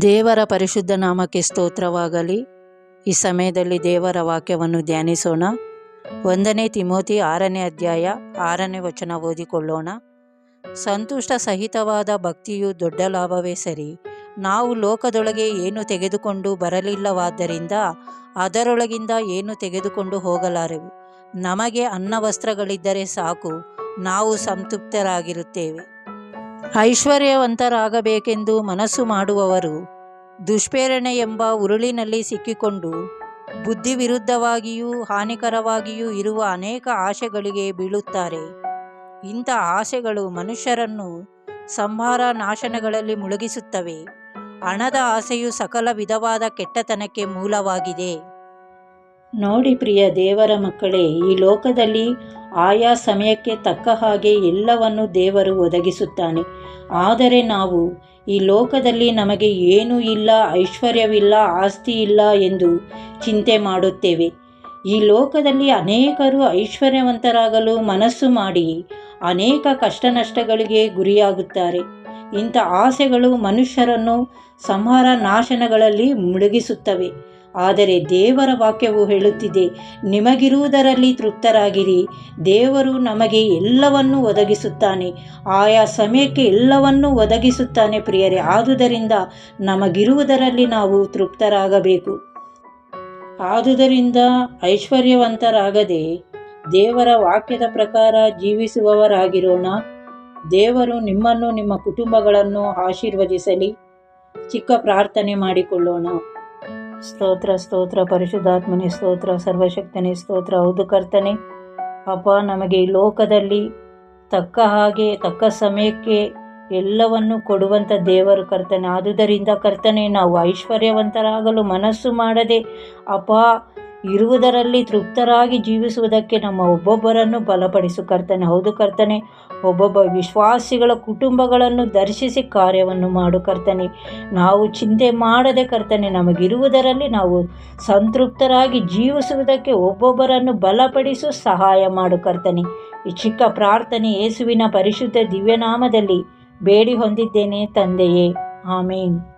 ದೇವರ ಪರಿಶುದ್ಧ ನಾಮಕ್ಕೆ ಸ್ತೋತ್ರವಾಗಲಿ. ಈ ಸಮಯದಲ್ಲಿ ದೇವರ ವಾಕ್ಯವನ್ನು ಧ್ಯಾನಿಸೋಣ. ಒಂದನೇ ತಿಮೋತಿ ಆರನೇ ಅಧ್ಯಾಯ ಆರನೇ ವಚನ ಓದಿಕೊಳ್ಳೋಣ. ಸಂತುಷ್ಟ ಸಹಿತವಾದ ಭಕ್ತಿಯು ದೊಡ್ಡ ಲಾಭವೇ ಸರಿ. ನಾವು ಲೋಕದೊಳಗೆ ಏನು ತೆಗೆದುಕೊಂಡು ಬರಲಿಲ್ಲವಾದ್ದರಿಂದ ಅದರೊಳಗಿಂದ ಏನು ತೆಗೆದುಕೊಂಡು ಹೋಗಲಾರೆವು. ನಮಗೆ ಅನ್ನ ವಸ್ತ್ರಗಳಿದ್ದರೆ ಸಾಕು. ನಾವು ಸಂತೃಪ್ತರಾಗಿರುತ್ತೇವೆ. ಐಶ್ವರ್ಯವಂತರಾಗಬೇಕೆಂದು ಮನಸ್ಸು ಮಾಡುವವರು ದುಷ್ಪ್ರೇರಣೆ ಎಂಬ ಉರುಳಿನಲ್ಲಿ ಸಿಕ್ಕಿಕೊಂಡು ಬುದ್ಧಿವಿರುದ್ಧವಾಗಿಯೂ ಹಾನಿಕರವಾಗಿಯೂ ಇರುವ ಅನೇಕ ಆಶೆಗಳಿಗೆ ಬೀಳುತ್ತಾರೆ. ಇಂಥ ಆಸೆಗಳು ಮನುಷ್ಯರನ್ನು ಸಂಹಾರ ನಾಶನಗಳಲ್ಲಿ ಮುಳುಗಿಸುತ್ತವೆ. ಹಣದ ಆಸೆಯು ಸಕಲ ವಿಧವಾದ ಕೆಟ್ಟತನಕ್ಕೆ ಮೂಲವಾಗಿದೆ. ನೋಡಿ ಪ್ರಿಯ ದೇವರ ಮಕ್ಕಳೇ, ಈ ಲೋಕದಲ್ಲಿ ಆಯಾ ಸಮಯಕ್ಕೆ ತಕ್ಕ ಹಾಗೆ ಎಲ್ಲವನ್ನು ದೇವರು ಒದಗಿಸುತ್ತಾನೆ. ಆದರೆ ನಾವು ಈ ಲೋಕದಲ್ಲಿ ನಮಗೆ ಏನೂ ಇಲ್ಲ, ಐಶ್ವರ್ಯವಿಲ್ಲ, ಆಸ್ತಿ ಇಲ್ಲ ಎಂದು ಚಿಂತೆ ಮಾಡುತ್ತೇವೆ. ಈ ಲೋಕದಲ್ಲಿ ಅನೇಕರು ಐಶ್ವರ್ಯವಂತರಾಗಲು ಮನಸ್ಸು ಮಾಡಿ ಅನೇಕ ಕಷ್ಟ ನಷ್ಟಗಳಿಗೆ ಗುರಿಯಾಗುತ್ತಾರೆ. ಇಂಥ ಆಸೆಗಳು ಮನುಷ್ಯರನ್ನು ಸಂಹಾರ ನಾಶನಗಳಲ್ಲಿ ಮುಳುಗಿಸುತ್ತವೆ. ಆದರೆ ದೇವರ ವಾಕ್ಯವು ಹೇಳುತ್ತಿದೆ, ನಿಮಗಿರುವುದರಲ್ಲಿ ತೃಪ್ತರಾಗಿರಿ. ದೇವರು ನಮಗೆ ಎಲ್ಲವನ್ನೂ ಒದಗಿಸುತ್ತಾನೆ. ಆಯಾ ಸಮಯಕ್ಕೆ ಎಲ್ಲವನ್ನೂ ಒದಗಿಸುತ್ತಾನೆ ಪ್ರಿಯರೇ. ಆದುದರಿಂದ ನಮಗಿರುವುದರಲ್ಲಿ ನಾವು ತೃಪ್ತರಾಗಬೇಕು. ಆದುದರಿಂದ ಐಶ್ವರ್ಯವಂತರಾಗದೆ ದೇವರ ವಾಕ್ಯದ ಪ್ರಕಾರ ಜೀವಿಸುವವರಾಗಿರೋಣ. ದೇವರು ನಿಮ್ಮನ್ನು ನಿಮ್ಮ ಕುಟುಂಬಗಳನ್ನು ಆಶೀರ್ವದಿಸಲಿ. ಚಿಕ್ಕ ಪ್ರಾರ್ಥನೆ ಮಾಡಿಕೊಳ್ಳೋಣ. ಸ್ತೋತ್ರ ಸ್ತೋತ್ರ, ಪರಿಶುದ್ಧಾತ್ಮನೇ, ಸ್ತೋತ್ರ, ಸರ್ವಶಕ್ತನೇ, ಸ್ತೋತ್ರ. ಹೌದು ಕರ್ತನೆ, ಅಪ್ಪ, ನಮಗೆ ಈ ಲೋಕದಲ್ಲಿ ತಕ್ಕ ಹಾಗೆ, ತಕ್ಕ ಸಮಯಕ್ಕೆ ಎಲ್ಲವನ್ನು ಕೊಡುವಂಥ ದೇವರು ಕರ್ತನೆ. ಆದುದರಿಂದ ಕರ್ತನೆ, ನಾವು ಐಶ್ವರ್ಯವಂತರಾಗಲು ಮನಸ್ಸು ಮಾಡದೆ, ಅಪ್ಪ ಇರುವುದರಲ್ಲಿ ತೃಪ್ತರಾಗಿ ಜೀವಿಸುವುದಕ್ಕೆ ನಮ್ಮ ಒಬ್ಬೊಬ್ಬರನ್ನು ಬಲಪಡಿಸು ಕರ್ತನೆ. ಹೌದು ಕರ್ತನೆ. ಒಬ್ಬೊಬ್ಬ ವಿಶ್ವಾಸಿಗಳ ಕುಟುಂಬಗಳನ್ನು ದರ್ಶಿಸಿ ಕಾರ್ಯವನ್ನು ಮಾಡು ಕರ್ತನೆ. ನಾವು ಚಿಂತೆ ಮಾಡದೆ ಕರ್ತನೆ, ನಮಗಿರುವುದರಲ್ಲಿ ನಾವು ಸಂತೃಪ್ತರಾಗಿ ಜೀವಿಸುವುದಕ್ಕೆ ಒಬ್ಬೊಬ್ಬರನ್ನು ಬಲಪಡಿಸು ಸಹಾಯ ಮಾಡು ಕರ್ತನೆ. ಈ ಚಿಕ್ಕ ಪ್ರಾರ್ಥನೆ ಯೇಸುವಿನ ಪರಿಶುದ್ಧ ದಿವ್ಯನಾಮದಲ್ಲಿ ಬೇಡಿ ಹೊಂದಿದ್ದೇನೆ ತಂದೆಯೇ. ಆಮೇನ್.